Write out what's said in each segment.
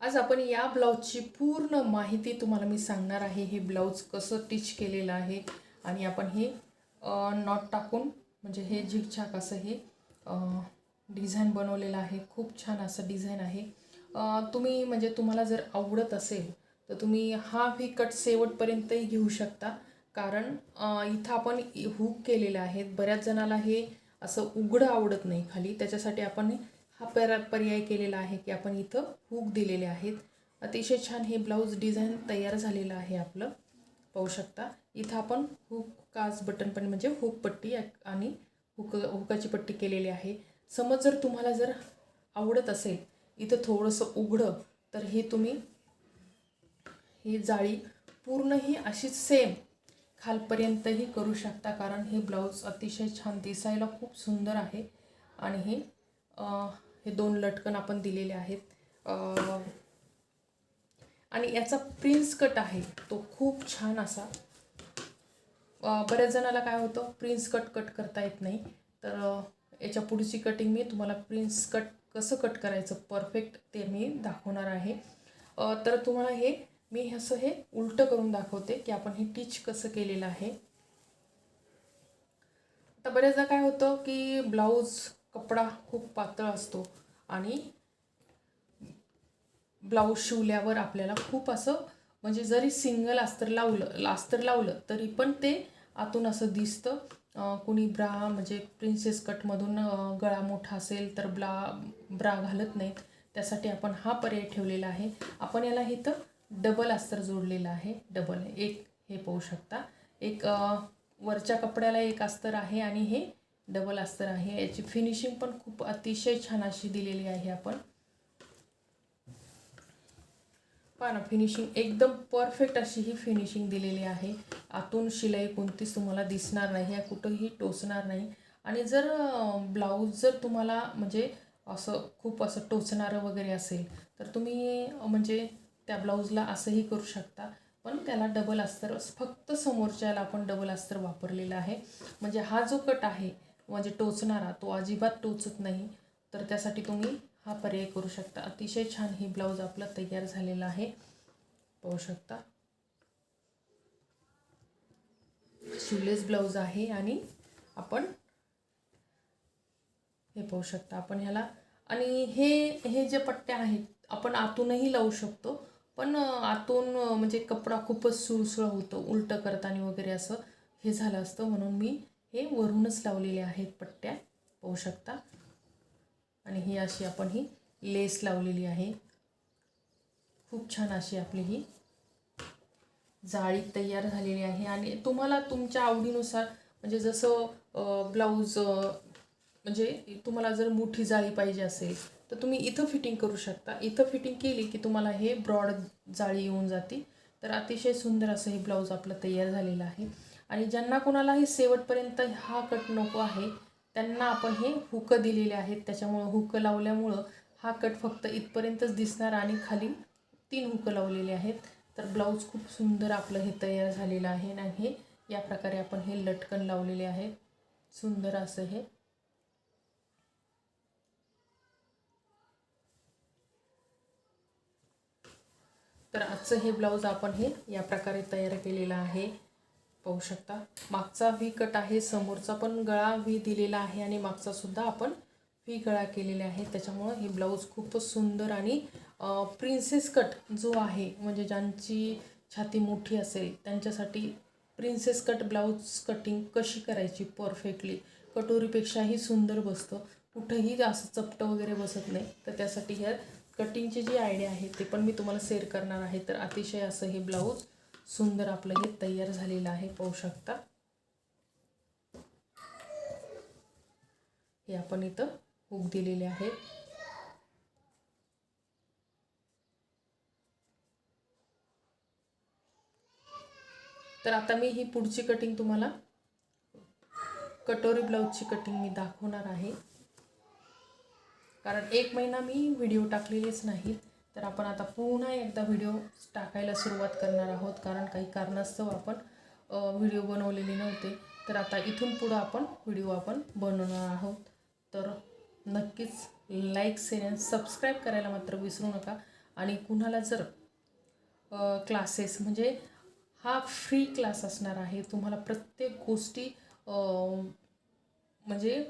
आज आपण या ब्लाऊजची पूर्ण माहिती तुम्हाला मी सांगणार आहे. हे ब्लाऊज कसं टिच केलेलं आहे आणि आपण हे नॉट टाकून म्हणजे हे झिकझाक असं हे डिझाईन बनवलेलं आहे. खूप छान असं डिझाईन आहे. तुम्ही म्हणजे तुम्हाला जर आवडत असेल तर तुम्ही हा व्ही कट शेवटपर्यंतही घेऊ शकता. कारण इथं आपण हुक केलेले आहेत बऱ्याच जणाला हे असं उघडं आवडत नाही खाली. त्याच्यासाठी आपण हा पर पर्याय केलेला आहे की आपण इथं हुक दिलेले आहेत. अतिशय छान हे ब्लाऊज डिझाईन तयार झालेलं आहे आपलं. पाहू शकता. इथं आपण हुक काच बटन पण म्हणजे हुक पट्टी आणि हुक हुकाची पट्टी केलेली आहे. समज जर तुम्हाला जर आवडत असेल इथं थोडंसं उघडं तर हे तुम्ही ही जाळी पूर्ण ही अशीच सेम खालपर्यंतही करू शकता कारण हे ब्लाऊज अतिशय छान दिसायला खूप सुंदर आहे. आणि हे हे दोन लटकन आपण दिलेले आहेत. आणि याचा प्रिन्स कट आहे. तो खूप छान असा. बऱ्याच जणाला काय होतं प्रिन्स कट कट करता येत नाही. तर याच्या पुढची कटिंग मी तुम्हाला प्रिन्स कट कसं कट करायचं परफेक्ट ते मी दाखवणार आहे. तर तुम्हाला हे मी असं हे उलटं करून दाखवते की आपण हे टीच कसं केलेलं आहे. आता बऱ्याचदा काय होतं की ब्लाऊज कपडा खूप पातळ असतो आणि ब्लाऊज शिवल्यावर आपल्याला खूप असं म्हणजे जरी सिंगल अस्तर लावलं अस्तर लावलं तरी पण ते आतून असं दिसतं. कुणी ब्रा म्हणजे प्रिन्सेस कटमधून गळा मोठा असेल तर ब्ला ब्रा घालत नाहीत. त्यासाठी आपण हा पर्याय ठेवलेला आहे. आपण याला इथं डबल अस्तर जोडलेलं आहे. डबल एक हे पाहू शकता. एक वरच्या कपड्याला एक अस्तर आहे आणि हे डबल अस्तर आहे. याची फिनिशिंग पण खूप अतिशय छान अशी दिलेली आहे आपण. पहा ना फिनिशिंग एकदम परफेक्ट अशी ही फिनिशिंग दिलेली आहे. आतून शिलाई कोणतीच तुम्हाला दिसणार नाही या कुठंही टोचणार नाही. आणि जर ब्लाऊज जर तुम्हाला म्हणजे असं खूप असं टोचणारं वगैरे असेल तर तुम्ही म्हणजे त्या ब्लाऊजला असंही करू शकता. पण त्याला डबल अस्तर फक्त समोरच्याला आपण डबल अस्तर वापरलेलं आहे. म्हणजे हा जो कट आहे म्हणजे टोचणारा तो अजिबात टोचत नाही तर त्यासाठी तुम्ही हा पर्याय करू शकता. अतिशय छान ही ब्लाऊज आपला तयार झालेला आहे. पाहू शकता. शिवलेस ब्लाऊज आहे आणि आपण हे पाहू शकता. आपण ह्याला आणि हे हे जे पट्ट्या आहेत आपण आतूनही लावू शकतो पण आतून म्हणजे कपडा खूपच सुळसुळ होतो उलटं करताना वगैरे असं हे झालं असतं म्हणून मी हे वरूनच लावलेले आहेत पट्ट्या पाहू शकता. आणि ही अशी आपण ही लेस लावलेली आहे. खूप छान अशी आपली ही जाळी तयार झालेली आहे. आणि तुम्हाला तुमच्या आवडीनुसार म्हणजे जसं ब्लाऊज म्हणजे तुम्हाला जर मोठी जाळी पाहिजे असेल तर तुम्ही इथं फिटिंग करू शकता. इथं फिटिंग केली की तुम्हाला हे ब्रॉड जाळी येऊन जाते. तर अतिशय सुंदर असं हे ब्लाऊज आपलं तयार झालेलं आहे. आणि ज्यांना कोणालाही शेवटपर्यंत हा कट नको आहे त्यांना आपण हे हुकं दिलेले आहेत. त्याच्यामुळं हुकं लावल्यामुळं हा कट फक्त इथपर्यंतच दिसणार आणि खाली तीन हुकं लावलेले आहेत. तर ब्लाऊज खूप सुंदर आपलं हे तयार झालेलं आहे आणि हे. या प्रकारे आपण हे लटकन लावलेले आहे. सुंदर असं हे. तर आजचं हे ब्लाऊज आपण हे या प्रकारे तयार केलेलं आहे. पाहू शकता. मागचा व्ही कट आहे समोरचा पण गळा व्ही दिलेला आहे आणि मागचा सुद्धा आपण व्ही गळा केलेला आहे. त्याच्यामुळं हे ब्लाऊज खूपच सुंदर आणि प्रिन्सेस कट जो आहे म्हणजे ज्यांची छाती मोठी असेल त्यांच्यासाठी प्रिन्सेस कट ब्लाऊज कटिंग कशी करायची परफेक्टली कटोरीपेक्षाही सुंदर बसतं. कुठंही असं चपटं वगैरे बसत नाही. तर त्यासाठी ह्या कटिंगची जी आयडिया आहे ते पण मी तुम्हाला शेअर करणार आहे. तर अतिशय असं हे ब्लाऊज सुंदर आपलं हे तयार झालेलं आहे पाहू शकता. हे आपण इथं हुक दिलेले आहेत तर आता मी ही पुढची कटिंग तुम्हाला कटोरी ब्लाऊजची कटिंग मी दाखवणार आहे. कारण एक महिना मी व्हिडिओ टाकलेलेच नाहीत. तर आपण आता पुन्हा एकदा व्हिडिओ टाकायला सुरुवात करणार आहोत कारण काही कारणास्तव आपण व्हिडिओ बनवलेले नव्हते. तर आता इथून पुढं आपण व्हिडिओ आपण बनवणार आहोत. तर नक्कीच लाईक शेअर आणि सबस्क्राईब करायला मात्र विसरू नका. आणि कुणाला जर क्लासेस म्हणजे हा फ्री क्लास असणार आहे तुम्हाला प्रत्येक गोष्टी म्हणजे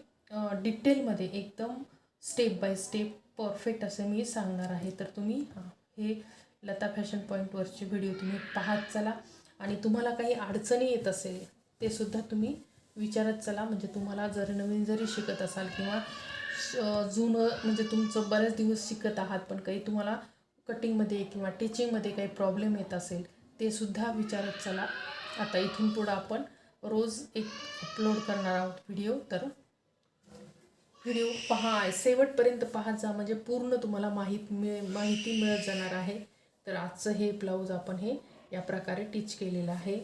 डिटेलमध्ये एकदम स्टेप बाय स्टेप परफेक्ट असे मी सांगणार आहे. तर तुम्ही हे लता फॅशन पॉईंटवरचे व्हिडिओ तुम्ही पाहत चला. आणि तुम्हाला काही अडचणी येत असेल ते सुद्धा तुम्ही विचारत चला. म्हणजे तुम्हाला जर नवीन जरी शिकत असाल किंवा जुनं म्हणजे तुमचं बरेच दिवस शिकत आहात पण काही तुम्हाला कटिंगमध्ये किंवा टीचिंगमध्ये काही प्रॉब्लेम येत असेल ते सुद्धा विचारत चला. आता इथून पुढं आपण रोज एक अपलोड करणार आहोत व्हिडिओ. तर व्हिडिओ पहा शेवटपर्यंत पाहत जा म्हणजे पूर्ण तुम्हाला माहीत मिळ माहिती मिळत जाणार आहे. तर आजचं हे ब्लाऊज आपण हे या प्रकारे टीच केलेलं आहे.